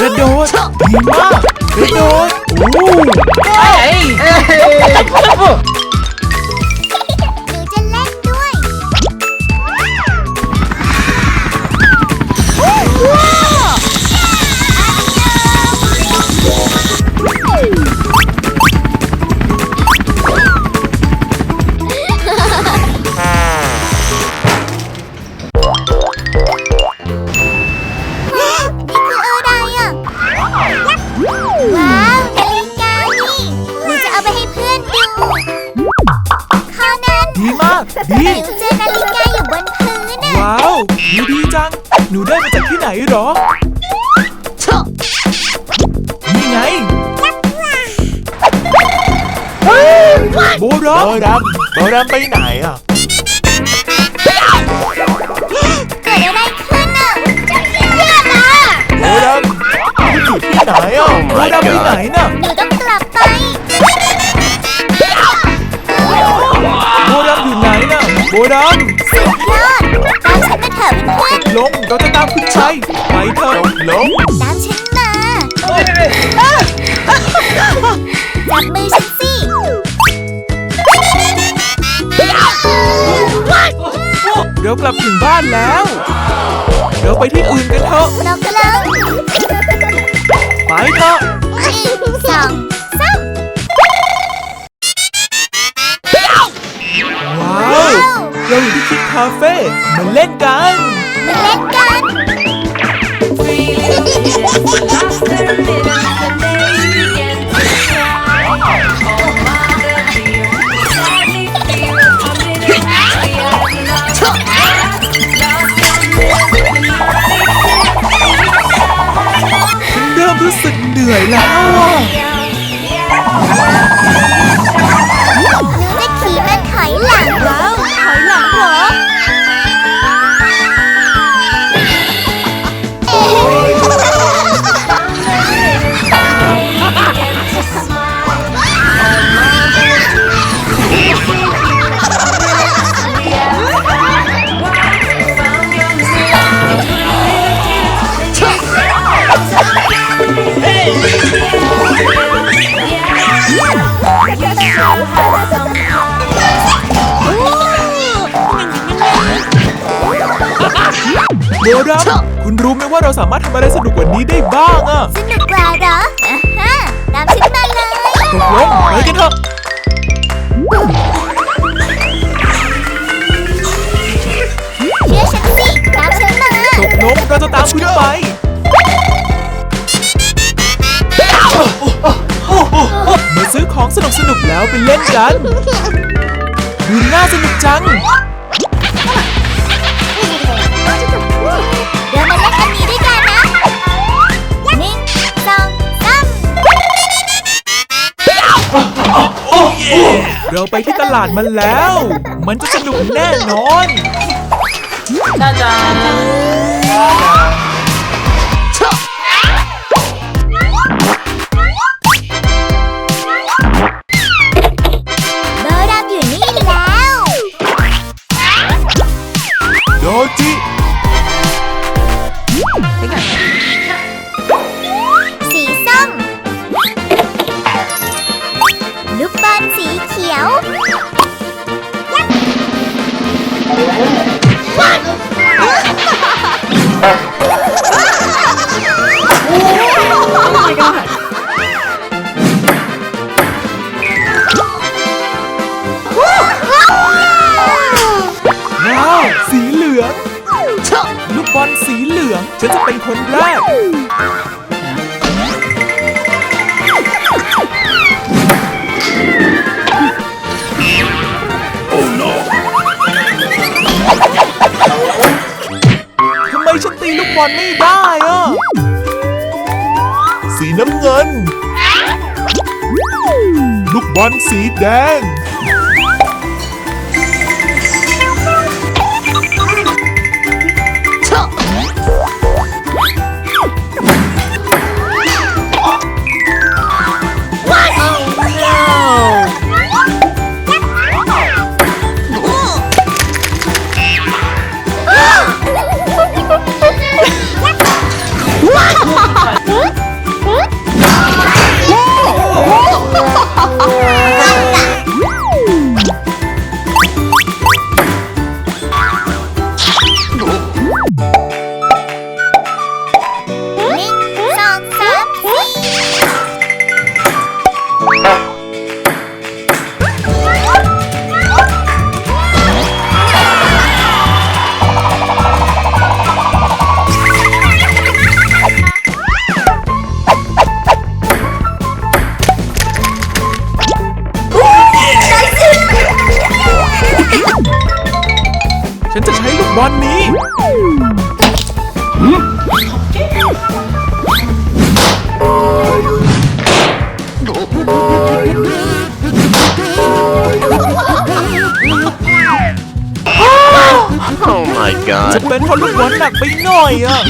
กระโดดดีมากกระโดดโอ้หนูจะเล่นด้วย ดีมากดีหนูเจอนาฬิกาอยู่บนพื้นอะว้าวดีดีจัง หนูได้มาจากที่ไหนเหรอ นี่ไงโบรัมโบรัมโบรัมไปไหนอะ เกิดอะไรขึ้นอะแย่ละโบรัมอยู่ที่ไหนอะโบรัมไปไหนน่ะ น่ะโบรัมสุดยอดตามฉันมาเถอะเพื่อนลงเราจะตามคุณชัยไปเถอะลงๆตามฉันมาจับมือฉันสิเรากลับถึงบ้านแล้วเราไปที่อื่นกันเถอะ เรากำลังไปเถอะ หนึ่งสองาเฟ่มาเล่นกัน มาเล่นกันฉัน เริ่มรู้สึกเหนื่อยแล้วอะ โบรัมคุณรู้ไหมว่าเราสามารถทำอะไรสนุกกว่านี้ได้บ้างอะสนุกกว่าเหรออ่าฮะตามฉันมาเลยตกลงไปกันเถอะเชื่อฉันสิตามฉันมาตกลงเราจะตามคุณไปมาซื้อของสนุกสนุกๆแล้วไปเล่นกันดูน่าสนุกจัง ไปที่ตลาดมันแล้ว มันจะสนุกแน่นอนโขียวว้าวสีเหลือง ลูกบอลสีเหลือง ฉันจะเป็นคนแรก บอลไม่ได้อะสีน้ำเงิน ลูกบอลสีแดง ช้ลูกบอลนี้ Oh my จะ god. เป็นเพราะลูกบอลหนักไปหน่อยอะ